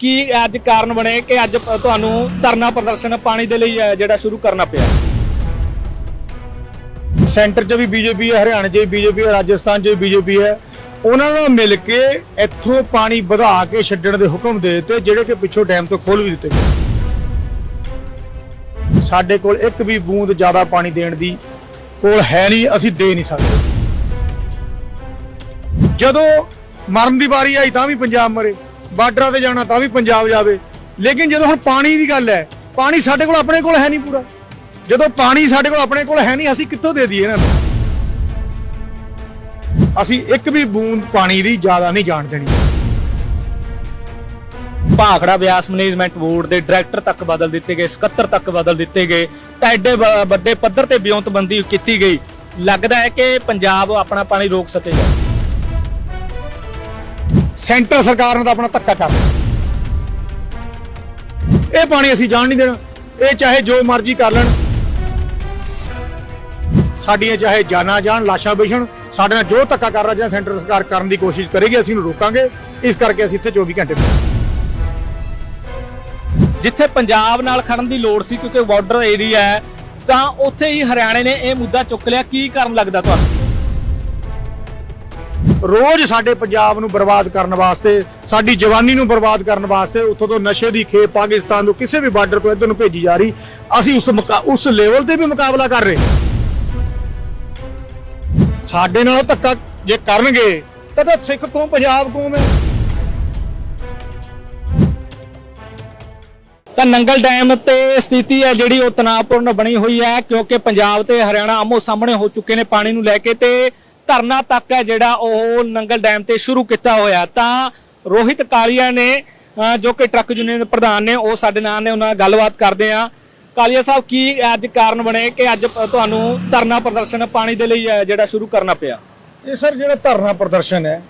ਕੀ ਅੱਜ ਕਾਰਨ ਬਣੇ ਕਿ ਅੱਜ ਤੁਹਾਨੂੰ ਧਰਨਾ ਪ੍ਰਦਰਸ਼ਨ ਪਾਣੀ ਦੇ ਲਈ ਅ, ਜਿਹੜਾ ਸ਼ੁਰੂ ਕਰਨਾ ਪਿਆ? ਸੈਂਟਰ 'ਚ ਵੀ ਬੀਜੇਪੀ ਹੈ ਹਰਿਆਣਾ 'ਚ ਵੀ ਬੀਜੇਪੀ ਹੈ ਰਾਜਸਥਾਨ 'ਚ ਵੀ ਬੀਜੇਪੀ ਹੈ। ਉਹਨਾਂ ਨਾਲ ਮਿਲ ਕੇ ਇੱਥੋਂ ਪਾਣੀ ਵਧਾ ਕੇ ਛੱਡਣ ਦੇ ਹੁਕਮ ਦੇ ਦਿੱਤੇ ਜਿਹੜੇ ਕਿ ਪਿੱਛੋਂ ਡੈਮ ਤੋਂ ਖੋਲ ਵੀ ਦਿੱਤੇ ਗਏ। ਸਾਡੇ ਕੋਲ ਇੱਕ ਵੀ ਬੂੰਦ ਜ਼ਿਆਦਾ ਪਾਣੀ ਦੇਣ ਦੀ ਕੋਲ ਹੈ ਨਹੀਂ ਅਸੀਂ ਦੇ ਨਹੀਂ ਸਕਦੇ। ਜਦੋਂ ਮਰਨ ਦੀ ਵਾਰੀ ਆਈ ਤਾਂ ਵੀ ਪੰਜਾਬ ਮਰੇ। ਬਾਰਡਰਾਂ ਤੇ ਜਾਣਾ ਤਾਂ ਵੀ ਪੰਜਾਬ ਜਾਵੇ। ਲੇਕਿਨ ਜਦੋਂ ਹੁਣ ਪਾਣੀ ਦੀ ਗੱਲ ਹੈ, ਪਾਣੀ ਸਾਡੇ ਕੋਲ ਆਪਣੇ ਕੋਲ ਹੈ ਨਹੀਂ ਪੂਰਾ। ਜਦੋਂ ਪਾਣੀ ਸਾਡੇ ਕੋਲ ਆਪਣੇ ਕੋਲ ਹੈ ਨਹੀਂ, ਅਸੀਂ ਕਿੱਥੋਂ ਦੇ ਦਈਏ ਇਹਨਾਂ ਨੂੰ? ਅਸੀਂ ਇੱਕ ਵੀ ਬੂੰਦ ਪਾਣੀ ਦੀ ਜ਼ਿਆਦਾ ਨਹੀਂ ਜਾਣ ਦੇਣੀ। ਭਾਖੜਾ ਬਿਆਸ ਮੈਨੇਜਮੈਂਟ ਬੋਰਡ ਦੇ ਡਾਇਰੈਕਟਰ ਤੱਕ ਬਦਲ ਦਿੱਤੇ ਗਏ, ਸਕੱਤਰ ਤੱਕ ਬਦਲ ਦਿੱਤੇ ਗਏ, ਤਾਂ ਐਡੇ ਵੱਡੇ ਪੱਧਰ ਤੇ ਬਿਉਂਤਬੰਦੀ ਕੀਤੀ ਗਈ। ਲੱਗਦਾ ਹੈ ਕਿ ਪੰਜਾਬ ਆਪਣਾ ਪਾਣੀ ਰੋਕ ਸਕੇਗਾ ਸੈਂਟਰ ਸਰਕਾਰ ਨੇ ਤਾਂ ਆਪਣਾ ਧੱਕਾ ਕਰ ਇਹ ਪਾਣੀ ਅਸੀਂ ਜਾਣ ਨਹੀਂ ਦੇਣਾ। ਇਹ ਚਾਹੇ ਜੋ ਮਰਜ਼ੀ ਕਰ ਲੈਣ। ਸਾਡੀਆਂ ਚਾਹੇ ਜਾਨਾਂ ਜਾਣ, ਲਾਸ਼ਾਂ ਵਿਛਣ, ਸਾਡੇ ਨਾਲ ਜੋ ਧੱਕਾ ਕਰ ਰਿਹਾ ਜਾਂ ਸੈਂਟਰ ਸਰਕਾਰ ਕਰਨ ਦੀ ਕੋਸ਼ਿਸ਼ ਕਰੇਗੀ, ਅਸੀਂ ਉਹਨੂੰ ਰੋਕਾਂਗੇ। ਇਸ ਕਰਕੇ ਅਸੀਂ ਇੱਥੇ 24 ਘੰਟੇ ਜਿੱਥੇ ਪੰਜਾਬ ਨਾਲ ਖੜਨ ਦੀ ਲੋੜ ਸੀ, ਕਿਉਂਕਿ ਬਾਰਡਰ ਏਰੀਆ ਹੈ, ਤਾਂ ਉੱਥੇ ਹੀ ਹਰਿਆਣੇ ਨੇ ਇਹ ਮੁੱਦਾ ਚੁੱਕ ਲਿਆ। ਕੀ ਕਰਨ ਲੱਗਦਾ ਤੁਹਾਨੂੰ? ਰੋਜ਼ ਸਾਡੇ ਪੰਜਾਬ ਨੂੰ ਬਰਬਾਦ ਕਰਨ ਵਾਸਤੇ, ਸਾਡੀ ਜਵਾਨੀ ਨੂੰ ਬਰਬਾਦ ਕਰਨ ਵਾਸਤੇ ਉੱਥੋਂ ਤੋਂ ਨਸ਼ੇ ਦੀ ਖੇਪ ਪਾਕਿਸਤਾਨ ਤੋਂ ਕਿਸੇ ਵੀ ਬਾਰਡਰ ਤੋਂ ਇੱਧਰ ਨੂੰ ਭੇਜੀ ਜਾ ਰਹੀ। ਅਸੀਂ ਉਸ ਉਸ ਲੈਵਲ ਤੇ ਵੀ ਮੁਕਾਬਲਾ ਕਰ ਰਹੇ ਸਾਡੇ ਨਾਲ ਧੱਕਾ ਜੇ ਕਰਨਗੇ, ਤਾਂ ਤਾਂ ਸਿੱਖ ਕੌਮ ਪੰਜਾਬ ਕੌਮ ਹੈ। ਤਾਂ ਨੰਗਲ ਡੈਮ ਤੇ ਸਥਿਤੀ ਹੈ ਜਿਹੜੀ ਉਹ ਤਣਾਅਪੂਰਨ ਬਣੀ ਹੋਈ ਹੈ, ਕਿਉਂਕਿ ਪੰਜਾਬ ਤੇ ਹਰਿਆਣਾ ਆਮੋ ਸਾਹਮਣੇ ਹੋ ਚੁੱਕੇ ਨੇ ਪਾਣੀ ਨੂੰ ਲੈ ਕੇ ਤੇ ਧਰਨਾ ਤੱਕ ਹੈ ਜਿਹੜਾ ਉਹ ਨੰਗਲ ਡੈਮ ਤੇ ਸ਼ੁਰੂ ਕੀਤਾ ਹੋਇਆ। ਤਾਂ ਰੋਹਿਤ ਕਾਲੀਆ ਨੇ ਜੋ ਕਿ ਟਰੱਕ ਯੂਨੀਅਨ ਪ੍ਰਧਾਨ ਨੇ, ਉਹ ਸਾਡੇ ਨਾਲ ਨੇ, ਉਹਨਾਂ ਨਾਲ ਗੱਲਬਾਤ ਕਰਦੇ ਆ ਕਾਲੀਆ ਸਾਹਿਬ, ਕੀ ਅੱਜ ਕਾਰਨ ਬਣੇ ਕਿ ਅੱਜ ਤੁਹਾਨੂੰ ਧਰਨਾ ਪ੍ਰਦਰਸ਼ਨ ਪਾਣੀ ਦੇ ਲਈ ਜਿਹੜਾ ਸ਼ੁਰੂ ਕਰਨਾ ਪਿਆ? ਇਹ ਸਰ, ਜਿਹੜਾ ਧਰਨਾ ਪ੍ਰਦਰਸ਼ਨ ਹੈ,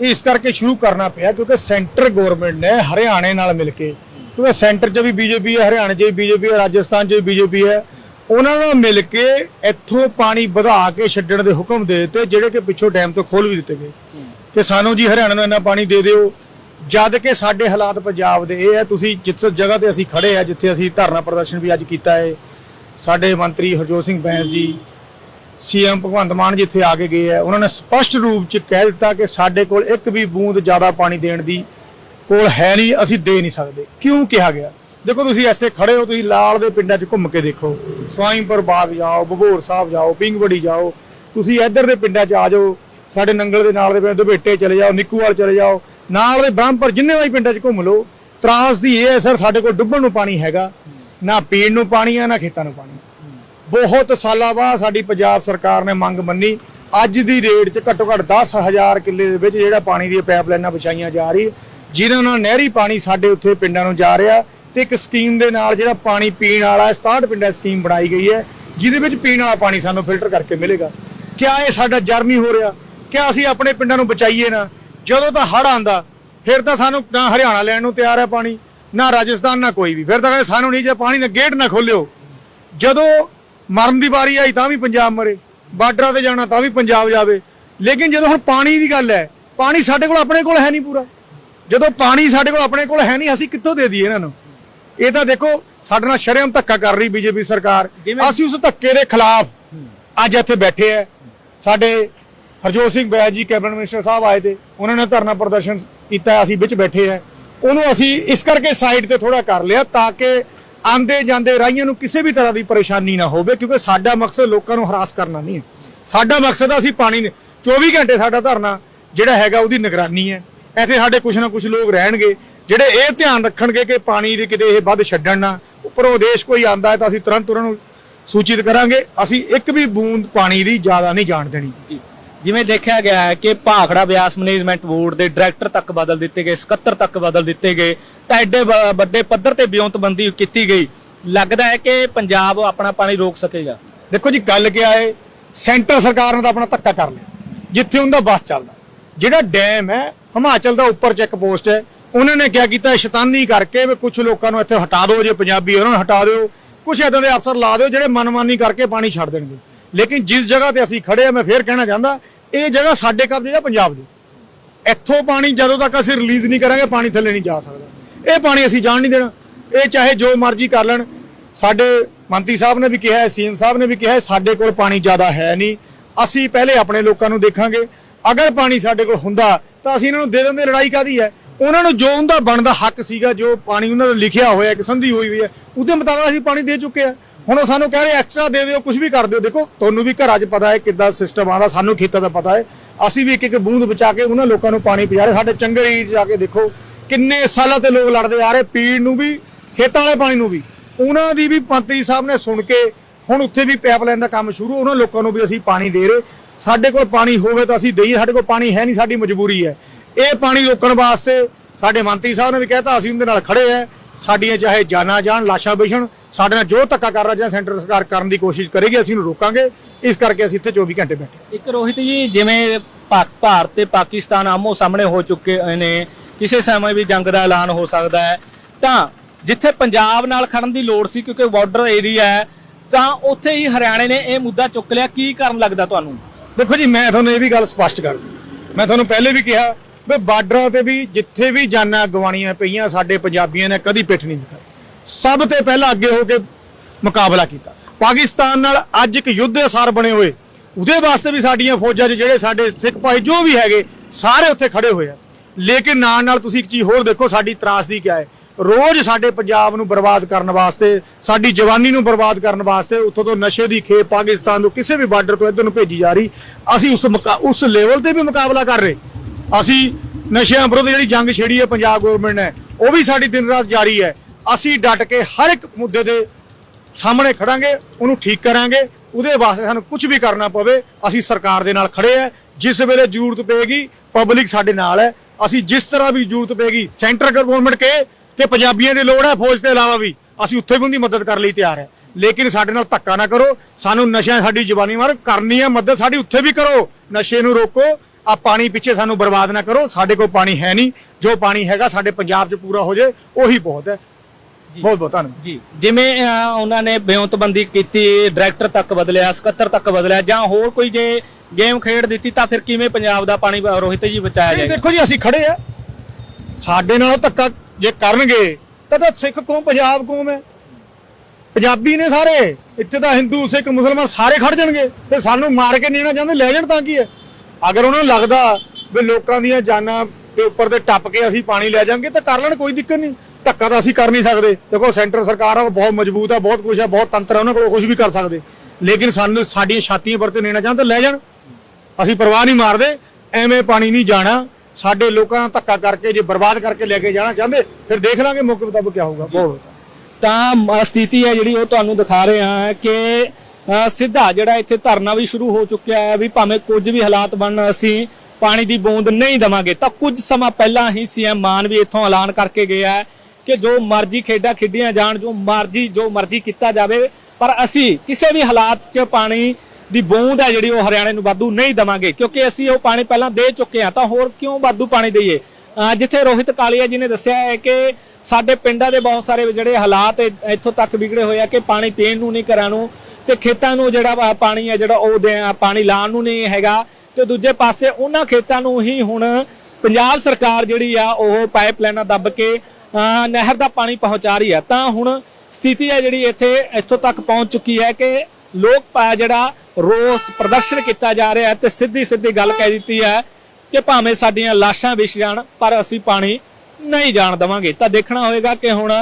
ਇਹ ਇਸ ਕਰਕੇ ਸ਼ੁਰੂ ਕਰਨਾ ਪਿਆ ਕਿਉਂਕਿ ਸੈਂਟਰ ਗਵਰਨਮੈਂਟ ਨੇ ਹਰਿਆਣੇ ਨਾਲ ਮਿਲ ਕੇ, ਕਿਉਂਕਿ ਸੈਂਟਰ 'ਚ ਵੀ ਬੀਜੇਪੀ ਹੈ, ਹਰਿਆਣੇ 'ਚ ਵੀ ਬੀਜੇਪੀ ਹੈ, ਰਾਜਸਥਾਨ 'ਚ ਵੀ ਬੀਜੇਪੀ ਹੈ ਉਹਨਾਂ ਨਾਲ ਮਿਲ ਕੇ ਇੱਥੋਂ ਪਾਣੀ ਵਧਾ ਕੇ ਛੱਡਣ ਦੇ ਹੁਕਮ ਦੇ ਦਿੱਤੇ, ਜਿਹੜੇ ਕਿ ਪਿੱਛੋਂ ਡੈਮ ਤੋਂ ਖੋਲ ਵੀ ਦਿੱਤੇ ਗਏ। ਕਿ ਸਾਨੂੰ ਜੀ ਹਰਿਆਣਾ ਨੂੰ ਇੰਨਾ ਪਾਣੀ ਦੇ ਦਿਓ। ਜਦ ਕਿ ਸਾਡੇ ਹਾਲਾਤ ਪੰਜਾਬ ਦੇ ਇਹ ਹੈ, ਤੁਸੀਂ ਜਿਸ ਜਗ੍ਹਾ ਤੇ ਅਸੀਂ ਖੜੇ ਆ, ਜਿੱਥੇ ਅਸੀਂ ਧਰਨਾ ਪ੍ਰਦਰਸ਼ਨ ਵੀ ਅੱਜ ਕੀਤਾ ਹੈ, ਸਾਡੇ ਮੰਤਰੀ ਹਰਜੋਤ ਸਿੰਘ ਬੈਂਸ ਜੀ, ਸੀਐਮ ਭਗਵੰਤ ਮਾਨ ਜਿੱਥੇ ਆ ਕੇ ਗਏ ਆ। ਉਹਨਾਂ ਨੇ ਸਪਸ਼ਟ ਰੂਪ ਚ ਕਹਿ ਦਿੱਤਾ ਕਿ ਸਾਡੇ ਕੋਲ ਇੱਕ ਵੀ ਬੂੰਦ ਜ਼ਿਆਦਾ ਪਾਣੀ ਦੇਣ ਦੀ ਕੋਲ ਹੈ ਨਹੀਂ, ਅਸੀਂ ਦੇ ਨਹੀਂ ਸਕਦੇ। ਕਿਉਂ ਕਿਹਾ ਗਿਆ? ਦੇਖੋ ਤੁਸੀਂ ਐਸੇ ਖੜੇ ਹੋ, ਤੁਸੀਂ ਲਾਲ ਦੇ ਪਿੰਡਾਂ 'ਚ ਘੁੰਮ ਕੇ ਦੇਖੋ। ਸਵਾਈਂਪੁਰ ਬਾਗ ਜਾਓ ਬਗੋਰ ਸਾਹਿਬ ਜਾਓ, ਪਿੰਗਵੜੀ ਜਾਓ। ਤੁਸੀਂ ਇੱਧਰ ਦੇ ਪਿੰਡਾਂ 'ਚ ਆ ਜਾਓ, ਸਾਡੇ ਨੰਗਲ ਦੇ ਨਾਲ ਦੇ ਪਿੰਡ ਦੁਬੇਟੇ ਚਲੇ ਜਾਓ, ਨਿੱਕੂਵਾਲ ਚਲੇ ਜਾਓ, ਨਾਲ ਦੇ ਬ੍ਰਹਮਪੁਰ ਜਿੰਨੇ ਵੀ ਪਿੰਡਾਂ 'ਚ ਘੁੰਮ ਲਓ, ਤਰਾਸ ਦੀ ਇਹ ਹੈ ਸਰ ਸਾਡੇ ਕੋਲ ਡੁੱਬਣ ਨੂੰ ਪਾਣੀ ਹੈਗਾ, ਨਾ ਪੀਣ ਨੂੰ ਪਾਣੀ ਹੈ ਨਾ ਖੇਤਾਂ ਨੂੰ ਪਾਣੀ ਬਹੁਤ ਸਾਲਾਂ ਬਾਅਦ ਸਾਡੀ ਪੰਜਾਬ ਸਰਕਾਰ ਨੇ ਮੰਗ ਮੰਨੀ, ਅੱਜ ਦੀ ਰੇਟ 'ਚ ਘੱਟੋ ਘੱਟ 10000 ਕਿੱਲੇ ਦੇ ਵਿੱਚ ਜਿਹੜਾ ਪਾਣੀ ਦੀਆਂ ਪਾਈਪਲਾਈਨਾਂ ਵਿਛਾਈਆਂ ਜਾ ਰਹੀ ਜਿਹਨਾਂ ਨਾਲ ਨਹਿਰੀ ਪਾਣੀ ਸਾਡੇ ਉੱਥੇ ਪਿੰਡਾਂ ਨੂੰ ਜਾ ਰਿਹਾ ਤੇ ਇੱਕ ਸਕੀਮ ਦੇ ਨਾਲ ਜਿਹੜਾ ਪਾਣੀ ਪੀਣ ਵਾਲਾ 67 ਪਿੰਡਾਂ ਸਕੀਮ ਬਣਾਈ ਗਈ ਹੈ, ਜਿਹਦੇ ਵਿੱਚ ਪੀਣ ਵਾਲਾ ਪਾਣੀ ਸਾਨੂੰ ਫਿਲਟਰ ਕਰਕੇ ਮਿਲੇਗਾ। ਕਿਆ ਇਹ ਸਾਡਾ ਜਰਮੀ ਹੋ ਰਿਹਾ? ਕਿਆ ਅਸੀਂ ਆਪਣੇ ਪਿੰਡਾਂ ਨੂੰ ਬਚਾਈਏ ਨਾ? ਜਦੋਂ ਤਾਂ ਹੜ ਆਂਦਾ ਫਿਰ ਤਾਂ ਸਾਨੂੰ ਨਾ ਹਰਿਆਣਾ ਲੈਣ ਨੂੰ ਤਿਆਰ ਹੈ ਪਾਣੀ, ਨਾ ਰਾਜਸਥਾਨ, ਨਾ ਕੋਈ ਵੀ। ਫਿਰ ਤਾਂ ਕਹਿੰਦੇ ਸਾਨੂੰ ਨਹੀਂ ਜੇ ਪਾਣੀ ਨਾ ਗੇਟ ਨਾ ਖੋਲਿਓ। ਜਦੋਂ ਮਰਨ ਦੀ ਵਾਰੀ ਆਈ ਤਾਂ ਵੀ ਪੰਜਾਬ ਮਰੇ, ਬਾਰਡਰਾਂ ਤੇ ਜਾਣਾ ਤਾਂ ਵੀ ਪੰਜਾਬ ਜਾਵੇ। ਲੇਕਿਨ ਜਦੋਂ ਹੁਣ ਪਾਣੀ ਦੀ ਗੱਲ ਹੈ, ਪਾਣੀ ਸਾਡੇ ਕੋਲ ਆਪਣੇ ਕੋਲ ਹੈ ਨਹੀਂ ਪੂਰਾ। ਜਦੋਂ ਪਾਣੀ ਸਾਡੇ ਕੋਲ ਆਪਣੇ ਕੋਲ ਹੈ ਨਹੀਂ, ਅਸੀਂ ਕਿੱਥੋਂ ਦੇ ਦਈਏ ਇਹਨਾਂ ਨੂੰ? ਇਹ ਤਾਂ ਦੇਖੋ ਸਾਡੇ ਨਾਲ ਸ਼ਰਮ ਧੱਕਾ ਕਰ ਰਹੀ ਬੀਜੇਪੀ ਸਰਕਾਰ। ਅਸੀਂ ਉਸ ਧੱਕੇ ਦੇ ਖਿਲਾਫ ਅੱਜ ਇੱਥੇ ਬੈਠੇ ਆ। ਸਾਡੇ ਹਰਜੋਤ ਸਿੰਘ ਬੈਜ ਜੀ ਕੈਬਨਿਟ ਮਿਨਿਸਟਰ ਸਾਹਿਬ ਆਏ ਤੇ ਉਹਨਾਂ ਨੇ ਧਰਨਾ ਪ੍ਰਦਰਸ਼ਨ ਕੀਤਾ ਅਸੀਂ ਵਿੱਚ ਬੈਠੇ ਆ। ਉਹਨੂੰ ਅਸੀਂ ਇਸ ਕਰਕੇ ਸਾਈਡ ਤੇ ਥੋੜਾ ਕਰ ਲਿਆ ਤਾਂ ਕਿ ਆਂਦੇ ਜਾਂਦੇ ਰਾਹੀਆਂ ਨੂੰ ਕਿਸੇ ਵੀ ਤਰ੍ਹਾਂ ਦੀ ਪਰੇਸ਼ਾਨੀ ਨਾ ਹੋਵੇ ਕਿਉਂਕਿ ਸਾਡਾ ਮਕਸਦ ਲੋਕਾਂ ਨੂੰ ਹਰਾਸ ਕਰਨਾ ਨਹੀਂ ਹੈ। ਸਾਡਾ ਮਕਸਦ ਆ ਅਸੀਂ ਪਾਣੀ ਨੇ 24 ਘੰਟੇ ਸਾਡਾ ਧਰਨਾ ਜਿਹੜਾ ਹੈਗਾ ਉਹਦੀ ਨਿਗਰਾਨੀ ਹੈ। ਇੱਥੇ ਸਾਡੇ ਕੁਝ ਨਾ ਕੁਝ ਲੋਕ ਰਹਿਣਗੇ। ਜਿਹੜੇ ਇਹ ਧਿਆਨ ਰੱਖਣਗੇ ਕਿ ਪਾਣੀ ਦੇ ਕਿਤੇ ਇਹ ਵੱਧ ਛੱਡਣ ਨਾ ਉੱਪਰੋਂ ਦੇਸ਼ ਕੋਈ ਆਂਦਾ ਹੈ ਤਾਂ ਅਸੀਂ ਤੁਰੰਤ ਉਹਨਾਂ ਨੂੰ ਸੂਚਿਤ ਕਰਾਂਗੇ। ਅਸੀਂ ਇੱਕ ਵੀ ਬੂੰਦ ਪਾਣੀ ਦੀ ਜ਼ਿਆਦਾ ਨਹੀਂ ਜਾਣ ਦੇਣੀ। ਜੀ। ਜਿਵੇਂ ਦੇਖਿਆ ਗਿਆ ਹੈ ਕਿ ਭਾਖੜਾ ਬਿਆਸ ਮੈਨੇਜਮੈਂਟ ਬੋਰਡ ਦੇ ਡਾਇਰੈਕਟਰ ਤੱਕ ਬਦਲ ਦਿੱਤੇ ਗਏ ਸਕੱਤਰ ਤੱਕ ਬਦਲ ਦਿੱਤੇ ਗਏ ਤਾਂ ਐਡੇ ਵੱਡੇ ਪੱਧਰ ਤੇ ਬਿਉਂਤਬੰਦੀ ਕੀਤੀ ਗਈ। ਲੱਗਦਾ ਹੈ ਕਿ ਪੰਜਾਬ ਆਪਣਾ ਪਾਣੀ ਰੋਕ ਸਕੇਗਾ। ਦੇਖੋ ਜੀ ਗੱਲ ਕੀ ਹੈ ਸੈਂਟਰ ਸਰਕਾਰ ਨੇ ਤਾਂ ਆਪਣਾ ਧੱਕਾ ਕਰ ਲਿਆ। ਜਿੱਥੇ ਉਹਦਾ ਬਸ ਚੱਲਦਾ। ਜਿਹੜਾ ਡੈਮ ਹੈ ਹਿਮਾਚਲ ਦਾ ਉੱਪਰ ਚੈੱਕ ਪੋਸਟ ਹੈ ਉਹਨਾਂ ਨੇ ਕਿਹਾ ਕੀਤਾ ਸ਼ੈਤਾਨੀ ਕਰਕੇ ਵੀ ਕੁਝ ਲੋਕਾਂ ਨੂੰ ਇੱਥੇ ਹਟਾ ਦਿਓ ਜੇ ਪੰਜਾਬੀ ਉਹਨਾਂ ਨੂੰ ਹਟਾ ਦਿਓ। ਕੁਝ ਇਦਾਂ ਦੇ ਅਫਸਰ ਲਾ ਦਿਓ ਜਿਹੜੇ ਮਨਮਾਨੀ ਕਰਕੇ ਪਾਣੀ ਛੱਡ ਦੇਣਗੇ। ਲੇਕਿਨ ਜਿਸ ਜਗ੍ਹਾ ਤੇ ਅਸੀਂ ਖੜੇ ਆ, ਮੈਂ ਫੇਰ ਕਹਿਣਾ ਚਾਹੁੰਦਾ, ਇਹ ਜਗ੍ਹਾ ਸਾਡੇ ਕਬਜ਼ੇ ਦਾ ਪੰਜਾਬ ਦੀ? ਇੱਥੋਂ ਪਾਣੀ ਜਦੋਂ ਤੱਕ ਅਸੀਂ ਰਿਲੀਜ਼ ਨਹੀਂ ਕਰਾਂਗੇ, ਪਾਣੀ ਥੱਲੇ ਨਹੀਂ ਜਾ ਸਕਦਾ। ਇਹ ਪਾਣੀ ਅਸੀਂ ਜਾਣ ਨਹੀਂ ਦੇਣਾ। ਇਹ ਚਾਹੇ ਜੋ ਮਰਜ਼ੀ ਕਰ ਲੈਣ। ਸਾਡੇ ਮੰਤਰੀ ਸਾਹਿਬ ਨੇ ਵੀ ਕਿਹਾ ਹੈ ਸੀਐਮ ਸਾਹਿਬ ਨੇ ਵੀ ਕਿਹਾ ਹੈ ਸਾਡੇ ਕੋਲ ਪਾਣੀ ਜ਼ਿਆਦਾ ਹੈ ਨਹੀਂ। ਅਸੀਂ ਪਹਿਲੇ ਆਪਣੇ ਲੋਕਾਂ ਨੂੰ ਦੇਖਾਂਗੇ। ਅਗਰ ਪਾਣੀ ਸਾਡੇ ਕੋਲ ਹੁੰਦਾ ਤਾਂ ਅਸੀਂ ਇਹਨਾਂ ਨੂੰ ਦੇ ਦਿੰਦੇ। ਲੜਾਈ ਕਾਦੀ ਹੈ? ਉਹਨਾਂ ਨੂੰ ਜੋ ਉਹਦਾ ਬਣਦਾ ਹੱਕ ਸੀਗਾ, ਜੋ ਪਾਣੀ ਉਹਨਾਂ ਦਾ ਲਿਖਿਆ ਹੋਇਆ, ਇੱਕ ਸੰਧੀ ਹੋਈ ਹੋਈ ਹੈ, ਉਹਦੇ ਮੁਤਾਬਕ ਅਸੀਂ ਪਾਣੀ ਦੇ ਚੁੱਕੇ ਆ ਹੁਣ ਉਹ ਸਾਨੂੰ ਕਹਿ ਰਹੇ ਐਕਸਟਰਾ ਦੇ ਦਿਓ ਕੁਝ ਵੀ ਕਰ ਦਿਓ। ਦੇਖੋ, ਤੁਹਾਨੂੰ ਵੀ ਘਰਾਂ 'ਚ ਪਤਾ ਹੈ ਕਿੱਦਾਂ ਸਿਸਟਮ ਆਉਂਦਾ, ਸਾਨੂੰ ਖੇਤਾਂ ਦਾ ਪਤਾ ਹੈ। ਅਸੀਂ ਵੀ ਇੱਕ ਇੱਕ ਬੂੰਦ ਬਚਾ ਕੇ ਉਹਨਾਂ ਲੋਕਾਂ ਨੂੰ ਪਾਣੀ ਪਹੁੰਚਾ ਰਹੇ। ਸਾਡੇ ਚੰਗੇ ਏਰੀਏ 'ਚ ਜਾ ਕੇ ਦੇਖੋ, ਕਿੰਨੇ ਸਾਲਾਂ ਤੇ ਲੋਕ ਲੜਦੇ ਆ ਰਹੇ, ਪੀਣ ਨੂੰ ਵੀ, ਖੇਤਾਂ ਵਾਲੇ ਪਾਣੀ ਨੂੰ ਵੀ। ਉਹਨਾਂ ਦੀ ਵੀ ਪੰਤਰੀ ਸਾਹਿਬ ਨੇ ਸੁਣ ਕੇ ਹੁਣ ਉੱਥੇ ਵੀ ਪਾਈਪਲਾਈਨ ਦਾ ਕੰਮ ਸ਼ੁਰੂ, ਉਹਨਾਂ ਲੋਕਾਂ ਨੂੰ ਵੀ ਅਸੀਂ ਪਾਣੀ ਦੇ ਰਹੇ। ਸਾਡੇ ਕੋਲ ਪਾਣੀ ਹੋਵੇ ਤਾਂ ਅਸੀਂ ਦੇਈਏ, ਸਾਡੇ ਕੋਲ ਪਾਣੀ ਹੈ ਨਹੀਂ, ਸਾਡੀ ਮਜਬੂਰੀ ਹੈ। ਇਹ ਪਾਣੀ ਰੋਕਣ ਵਾਸਤੇ ਸਾਡੇ ਮੰਤਰੀ ਸਾਹਿਬ ਨੇ ਵੀ ਕਹਿਤਾ ਅਸੀਂ ਉਹਦੇ ਨਾਲ ਖੜੇ ਆ ਸਾਡੀਆਂ ਚਾਹੇ ਜਾਨਾਂ ਜਾਣ ਲਾਸ਼ਾਂ ਵਿਛਣ ਸਾਡੇ ਨਾਲ ਜੋ ਧੱਕਾ ਕਰ ਰਿਹਾ ਜਾਂ ਸੈਂਟਰ ਸਰਕਾਰ ਕਰਨ ਦੀ ਕੋਸ਼ਿਸ਼ ਕਰੇਗੀ ਅਸੀਂ ਉਹਨੂੰ ਰੋਕਾਂਗੇ। ਇਸ ਕਰਕੇ ਅਸੀਂ ਇੱਥੇ 24 ਘੰਟੇ ਬੈਠੇ। ਇੱਕ ਰੋਹਿਤ ਜੀ ਜਿਵੇਂ ਭਾਰਤ ਤੇ ਪਾਕਿਸਤਾਨ ਆਮੋ ਸਾਹਮਣੇ ਹੋ ਚੁੱਕੇ ਨੇ ਕਿਸੇ ਸਮੇਂ ਵੀ ਜੰਗ ਦਾ ਐਲਾਨ ਹੋ ਸਕਦਾ ਹੈ। ਤਾਂ ਜਿੱਥੇ ਪੰਜਾਬ ਨਾਲ ਖੜਨ ਦੀ ਲੋੜ ਸੀ ਕਿਉਂਕਿ ਬਾਰਡਰ ਏਰੀਆ ਹੈ ਤਾਂ ਉੱਥੇ ਹੀ ਹਰਿਆਣੇ ਨੇ ਇਹ ਮੁੱਦਾ ਚੁੱਕ ਲਿਆ। ਕੀ ਕਾਰਨ ਲੱਗਦਾ ਤੁਹਾਨੂੰ? ਦੇਖੋ ਜੀ ਮੈਂ ਤੁਹਾਨੂੰ ਇਹ ਵੀ ਗੱਲ ਸਪਸ਼ਟ ਕਰ ਦੂੰ ਮੈਂ ਤੁਹਾਨੂੰ ਪਹਿਲੇ ਵੀ ਕਿਹਾ ਵੀ ਬਾਰਡਰਾਂ ਤੇ ਵੀ ਜਿੱਥੇ ਵੀ ਜਾਨਾਂ ਗਵਾਣੀਆਂ ਪਈਆਂ, ਸਾਡੇ ਪੰਜਾਬੀਆਂ ਨੇ ਕਦੀ ਪਿੱਠ ਨਹੀਂ ਦਿਖਾਈ ਸਭ ਤੋਂ ਪਹਿਲਾਂ ਅੱਗੇ ਹੋ ਕੇ ਮੁਕਾਬਲਾ ਕੀਤਾ। ਪਾਕਿਸਤਾਨ ਨਾਲ ਅੱਜ ਇੱਕ ਯੁੱਧ ਦੇ ਅਸਾਰ ਬਣੇ ਹੋਏ। ਉਹਦੇ ਵਾਸਤੇ ਵੀ ਸਾਡੀਆਂ ਫੌਜਾਂ 'ਚ ਜਿਹੜੇ ਸਾਡੇ ਸਿੱਖ ਭਾਈ ਜੋ ਵੀ ਹੈਗੇ, ਸਾਰੇ ਉੱਥੇ ਖੜੇ ਹੋਏ ਆ। ਲੇਕਿਨ ਨਾਲ ਨਾਲ ਤੁਸੀਂ ਇੱਕ ਚੀਜ਼ ਹੋਰ ਦੇਖੋ, ਸਾਡੀ ਤਰਾਸਦੀ ਕਿਆ ਹੈ? ਰੋਜ਼ ਸਾਡੇ ਪੰਜਾਬ ਨੂੰ ਬਰਬਾਦ ਕਰਨ ਵਾਸਤੇ, ਸਾਡੀ ਜਵਾਨੀ ਨੂੰ ਬਰਬਾਦ ਕਰਨ ਵਾਸਤੇ ਉੱਥੋਂ ਤੋਂ ਨਸ਼ੇ ਦੀ ਖੇਪ ਪਾਕਿਸਤਾਨ ਤੋਂ ਕਿਸੇ ਵੀ ਬਾਰਡਰ ਤੋਂ ਇੱਧਰ ਨੂੰ ਭੇਜੀ ਜਾ ਰਹੀ। ਅਸੀਂ ਉਸ ਮੁਕਾ- ਉਸ ਲੈਵਲ ਤੇ ਵੀ ਮੁਕਾਬਲਾ ਕਰ ਰਹੇ। ਅਸੀਂ ਨਸ਼ਿਆਂ ਵਿਰੁੱਧ ਜਿਹੜੀ ਜੰਗ ਛੇੜੀ ਹੈ ਪੰਜਾਬ ਗਵਰਨਮੈਂਟ ਨੇ, ਉਹ ਵੀ ਸਾਡੀ ਦਿਨ ਰਾਤ ਜਾਰੀ ਹੈ। ਅਸੀਂ ਡਟ ਕੇ ਹਰ ਇੱਕ ਮੁੱਦੇ ਦੇ ਸਾਹਮਣੇ ਖੜਾਂਗੇ, ਉਹਨੂੰ ਠੀਕ ਕਰਾਂਗੇ, ਉਹਦੇ ਵਾਸਤੇ ਸਾਨੂੰ ਕੁਝ ਵੀ ਕਰਨਾ ਪਵੇ, ਅਸੀਂ ਸਰਕਾਰ ਦੇ ਨਾਲ ਖੜੇ ਆ ਜਿਸ ਵੇਲੇ ਜ਼ਰੂਰਤ ਪਏਗੀ ਪਬਲਿਕ ਸਾਡੇ ਨਾਲ ਹੈ। ਅਸੀਂ ਜਿਸ ਤਰ੍ਹਾਂ ਵੀ ਜ਼ਰੂਰਤ ਪਏਗੀ ਸੈਂਟਰ ਗਵਰਨਮੈਂਟ ਕਹੇ ਕਿ ਪੰਜਾਬੀਆਂ ਦੀ ਲੋੜ ਹੈ, ਫੌਜ ਦੇ ਇਲਾਵਾ ਵੀ। ਅਸੀਂ ਉੱਥੇ ਵੀ ਉਹਦੀ ਮਦਦ ਕਰਨ ਲਈ ਤਿਆਰ ਹੈ। ਲੇਕਿਨ ਸਾਡੇ ਨਾਲ ਧੱਕਾ ਨਾ ਕਰੋ, ਸਾਨੂੰ ਨਸ਼ਿਆਂ ਸਾਡੀ ਜ਼ਬਾਨੀ ਮਾਰ ਕਰਨੀ ਹੈ, ਮਦਦ ਸਾਡੀ ਉੱਥੇ ਵੀ ਕਰੋ। ਨਸ਼ੇ ਨੂੰ ਰੋਕੋ ਆ ਪਾਣੀ ਪਿੱਛੇ ਸਾਨੂੰ ਬਰਬਾਦ ਨਾ ਕਰੋ ਸਾਡੇ ਕੋਲ ਪਾਣੀ ਹੈ ਨਹੀਂ ਜੋ ਪਾਣੀ ਹੈਗਾ ਸਾਡੇ ਪੰਜਾਬ 'ਚ ਪੂਰਾ ਹੋ ਜਾਏ ਉਹੀ ਬਹੁਤ ਹੈ। ਬਹੁਤ ਬਹੁਤ ਧੰਨਵਾਦ। ਜੀ ਜਿਵੇਂ ਉਹਨਾਂ ਨੇ ਬਿਉਂਤਬੰਦੀ ਕੀਤੀ ਡਾਇਰੈਕਟਰ ਤੱਕ ਬਦਲਿਆ ਸਕੱਤਰ ਤੱਕ ਬਦਲਿਆ ਜਾਂ ਹੋਰ ਕੋਈ ਜੇ ਗੇਮ ਖੇਡ ਦਿੱਤੀ ਤਾਂ ਫਿਰ ਕਿਵੇਂ ਪੰਜਾਬ ਦਾ ਪਾਣੀ ਰੋਹਿਤ ਜੀ ਬਚਾਇਆ ਨਹੀਂ, ਜਾਏਗਾ? ਦੇਖੋ ਜੀ ਅਸੀਂ ਖੜੇ ਆ। ਸਾਡੇ ਨਾਲ ਧੱਕਾ ਜੇ ਕਰਨਗੇ ਤਾਂ ਤਾਂ ਸਿੱਖ ਕੌਮ ਪੰਜਾਬ ਕੌਮ ਹੈ। ਪੰਜਾਬੀ ਨੇ ਸਾਰੇ ਇੱਥੇ ਤਾਂ ਹਿੰਦੂ ਸਿੱਖ ਮੁਸਲਮਾਨ ਸਾਰੇ ਖੜ ਜਾਣਗੇ। ਤੇ ਸਾਨੂੰ ਮਾਰ ਕੇ ਨੇਣਾ ਚਾਹੁੰਦੇ ਲੈ ਜਾਣ ਤਾਂ ਕੀ ਹੈ? ਅਗਰ ਉਹਨਾਂ ਨੂੰ ਲੱਗਦਾ ਵੀ ਲੋਕਾਂ ਦੀਆਂ ਜਾਨਾਂ ਦੇ ਉੱਪਰ ਤੇ ਟੱਪ ਕੇ ਅਸੀਂ ਪਾਣੀ ਲੈ ਜਾਵਾਂਗੇ, ਤਾਂ ਕਰ ਲੈਣ, ਕੋਈ ਦਿੱਕਤ ਨਹੀਂ। ਧੱਕਾ ਤਾਂ ਅਸੀਂ ਕਰ ਨਹੀਂ ਸਕਦੇ। ਦੇਖੋ, ਸੈਂਟਰ ਸਰਕਾਰ ਆ, ਉਹ ਬਹੁਤ ਮਜ਼ਬੂਤ ਆ, ਬਹੁਤ ਕੁਝ ਆ, ਬਹੁਤ ਤੰਤਰ ਆ, ਉਹਨਾਂ ਕੋਲ ਕੁਝ ਵੀ ਕਰ ਸਕਦੇ। ਲੇਕਿਨ ਸਾਨੂੰ, ਸਾਡੀਆਂ ਛਾਤੀਆਂ ਪਰ ਤੇ ਲੈਣਾ ਚਾਹੁੰਦੇ ਲੈ ਜਾਣ। ਅਸੀਂ ਪਰਵਾਹ ਨਹੀਂ ਮਾਰਦੇ, ਐਵੇਂ ਪਾਣੀ ਨਹੀਂ ਜਾਣਾ। ਸਾਡੇ ਲੋਕਾਂ ਨਾਲ ਧੱਕਾ ਕਰਕੇ, ਜੇ ਬਰਬਾਦ ਕਰਕੇ ਲੈ ਕੇ ਜਾਣਾ ਚਾਹੁੰਦੇ, ਫਿਰ ਦੇਖ ਲਾਂਗੇ ਮੌਕੇ ਮੁਤਾਬਕ ਕੀ ਹੋਊਗਾ। ਬਹੁਤ ਤਾਂ ਸਥਿਤੀ ਹੈ ਜਿਹੜੀ, ਉਹ ਤੁਹਾਨੂੰ ਦਿਖਾ ਰਹੇ ਹਾਂ ਕਿ ਸਿੱਧਾ ਜਿਹੜਾ ਇੱਥੇ ਧਰਨਾ ਵੀ ਸ਼ੁਰੂ ਹੋ ਚੁੱਕਿਆ ਹੈ ਵੀ ਭਾਵੇਂ ਕੁਝ ਵੀ ਹਾਲਾਤ ਬਣਨ, ਅਸੀਂ ਪਾਣੀ ਦੀ ਬੂੰਦ ਨਹੀਂ ਦਵਾਂਗੇ। ਤਾਂ ਕੁਝ ਸਮਾਂ ਪਹਿਲਾਂ ਹੀ ਸੀਐਮ ਮਾਨ ਵੀ ਇੱਥੋਂ ਐਲਾਨ ਕਰਕੇ ਗਿਆ ਹੈ ਕਿ ਜੋ ਮਰਜ਼ੀ ਖੇਡਾਂ ਖੇਡੀਆਂ ਜਾਣ, ਜੋ ਮਰਜ਼ੀ ਜੋ ਮਰਜ਼ੀ ਕੀਤਾ ਜਾਵੇ, ਪਰ ਅਸੀਂ ਕਿਸੇ ਵੀ ਹਾਲਾਤ 'ਚ ਪਾਣੀ ਦੀ ਬੂੰਦ ਹੈ ਜਿਹੜੀ ਉਹ ਹਰਿਆਣੇ ਨੂੰ ਵਾਧੂ ਨਹੀਂ ਦਵਾਂਗੇ, ਕਿਉਂਕਿ ਅਸੀਂ ਉਹ ਪਾਣੀ ਪਹਿਲਾਂ ਦੇ ਚੁੱਕੇ ਹਾਂ। ਤਾਂ ਹੋਰ ਕਿਉਂ ਵਾਧੂ ਪਾਣੀ ਦਈਏ? ਜਿੱਥੇ ਰੋਹਿਤ ਕਾਲੀਆ ਜੀ ਨੇ ਦੱਸਿਆ ਹੈ ਕਿ ਸਾਡੇ ਪਿੰਡਾਂ ਦੇ ਬਹੁਤ ਸਾਰੇ ਜਿਹੜੇ ਹਾਲਾਤ ਇੱਥੋਂ ਤੱਕ ਵਿਗੜੇ ਹੋਏ ਆ ਕਿ ਪਾਣੀ ਪੀਣ ਨੂੰ ਨਹੀਂ, ਘਰਾਂ ਨੂੰ ਤੇ ਖੇਤਾਂ ਨੂੰ ਜਿਹੜਾ ਪਾਣੀ ਹੈ ਜਿਹੜਾ ਉਹ ਦੇ ਪਾਣੀ ਲਾਉਣ ਨੂੰ ਨਹੀਂ ਹੈਗਾ। ਤੇ ਦੂਜੇ ਪਾਸੇ ਉਹਨਾਂ ਖੇਤਾਂ ਨੂੰ ਹੀ ਹੁਣ ਪੰਜਾਬ ਸਰਕਾਰ ਜਿਹੜੀ ਆ, ਉਹ ਪਾਈਪਲਾਈਨਾਂ ਦੱਬ ਕੇ ਨਹਿਰ ਦਾ ਪਾਣੀ ਪਹੁੰਚਾ ਰਹੀ ਹੈ। ਤਾਂ ਹੁਣ ਸਥਿਤੀ ਹੈ ਜਿਹੜੀ ਇੱਥੇ, ਇੱਥੋਂ ਤੱਕ ਪਹੁੰਚ ਚੁੱਕੀ ਹੈ ਕਿ ਲੋਕ ਜਿਹੜਾ ਰੋਸ ਪ੍ਰਦਰਸ਼ਨ ਕੀਤਾ ਜਾ ਰਿਹਾ ਹੈ ਤੇ ਸਿੱਧੀ ਸਿੱਧੀ ਗੱਲ ਕਹਿ ਦਿੱਤੀ ਹੈ ਕਿ ਭਾਵੇਂ ਸਾਡੀਆਂ ਲਾਸ਼ਾਂ ਵਿਛ ਜਾਣ, ਪਰ ਅਸੀਂ ਪਾਣੀ ਨਹੀਂ ਜਾਣ ਦਵਾਂਗੇ। ਤਾਂ ਦੇਖਣਾ ਹੋਏਗਾ ਕਿ ਹੁਣ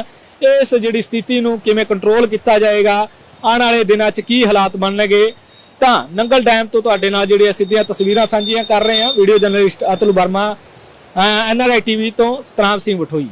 ਇਸ ਜਿਹੜੀ ਸਥਿਤੀ ਨੂੰ ਕਿਵੇਂ ਕੰਟਰੋਲ ਕੀਤਾ ਜਾਏਗਾ। ਆਉਣ ਵਾਲੇ ਦਿਨਾਂ 'ਚ ਕੀ ਹਾਲਾਤ ਬਣਨਗੇ? ਤਾਂ ਨੰਗਲ ਡੈਮ ਤੋਂ ਤੁਹਾਡੇ ਨਾਲ ਜਿਹੜੀਆਂ ਸਿੱਧੀਆਂ ਤਸਵੀਰਾਂ ਸਾਂਝੀਆਂ ਕਰ ਰਹੇ ਹਾਂ। Video journalist Atul Verma NRI TV ਤੋਂ ਸਤਨਾਮ ਸਿੰਘ ਵਠੋਈ